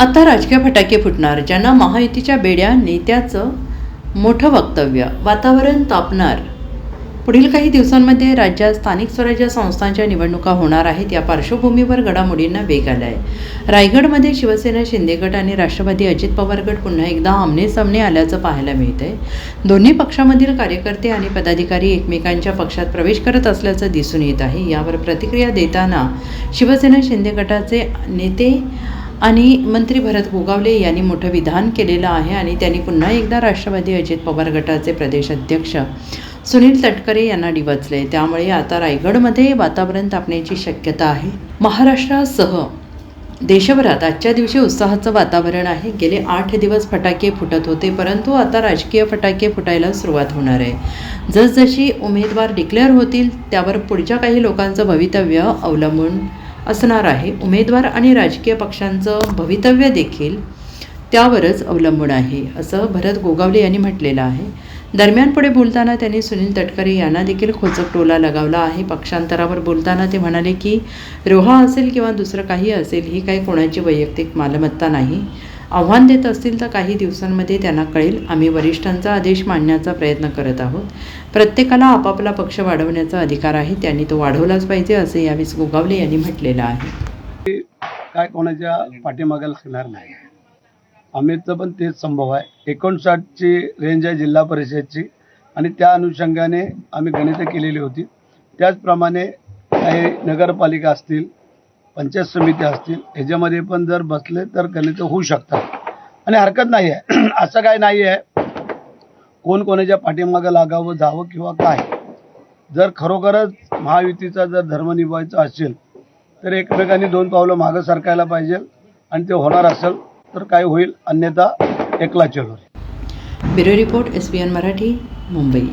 आता राजकीय फटाके फुटणार ज्यांना महायुतीच्या बेड्या नेत्याचं मोठं वक्तव्य. वातावरण तापणार. पुढील काही दिवसांमध्ये राज्यात स्थानिक स्वराज्य संस्थांच्या निवडणुका होणार आहेत. या पार्श्वभूमीवर घडामोडींना वेग आला आहे रायगडमध्ये शिवसेना शिंदे गट आणि राष्ट्रवादी अजित पवार गट पुन्हा एकदा आमने सामने आल्याचं पाहायला मिळतंय. दोन्ही पक्षामधील कार्यकर्ते आणि पदाधिकारी एकमेकांच्या पक्षात प्रवेश करत असल्याचं दिसून येत आहे. यावर प्रतिक्रिया देताना शिवसेना शिंदे गटाचे नेते आणि मंत्री भरत गोगावले यांनी मोठं विधान केलेलं आहे आणि त्यांनी पुन्हा एकदा राष्ट्रवादी अजित पवार गटाचे प्रदेश अध्यक्ष सुनील तटकरे यांना डिवचले त्यामुळे आता रायगडमध्ये वातावरण तापण्याची शक्यता आहे. महाराष्ट्रासह देशभरात आजच्या दिवशी उत्साहाचं वातावरण आहे. गेले आठ दिवस फटाके फुटत होते परंतु आता राजकीय फटाके फुटायला सुरुवात होणार आहे. जसजशी उमेदवार डिक्लेअर होतील त्यावर पुढच्या काही लोकांचं भवितव्य अवलंबून असणार आहे. उमेदवार आणि राजकीय पक्षांचं भवितव्य देखील त्यावरच अवलंबून आहे असं भरत गोगावले यांनी म्हटलेलं आहे. दरम्यान पुढे बोलताना त्यांनी सुनील तटकरे यांना देखील खोचक टोला लगावला आहे. पक्षांतरावर बोलताना ते म्हणाले की रोहा असेल किंवा दुसरं काही असेल ही काही कोणाची वैयक्तिक मालमत्ता नाही. आव्हान देत असतील तर काही दिवसांमध्ये त्यांना कळेल. आम्ही वरिष्ठांचा आदेश मांडण्याचा प्रयत्न करत आहोत. प्रत्येकाला आपापला पक्ष वाढवण्याचा अधिकार आहे. त्यांनी तो वाढवलाच पाहिजे असे यावेळी गोगावले यांनी म्हटलेलं आहे. काय कोणाच्या पाठीमागे लागणार नाही. आम्हीचं पण तेच संभव आहे. एकोणसाठची रेंज आहे जिल्हा परिषदची आणि त्या अनुषंगाने आम्ही गणितं केलेली होती. त्याचप्रमाणे काही नगरपालिका असतील पंचायत समित्या असतील ह्याच्यामध्ये पण जर बसले तर गणितं होऊ शकतात. आणि हरकत नाही आहे. असं काय नाही आहे. कोण कोणाच्या पाठीमागं लागावं जावं किंवा काय. जर खरोखरच महायुतीचा जर धर्म निभवायचा असेल तर एकमेकांनी दोन पावलं मागं सरकायला पाहिजे आणि ते होणार असेल तर काय होईल? अन्यथा एकला चलो. Bureau report S Marathi Mumbai.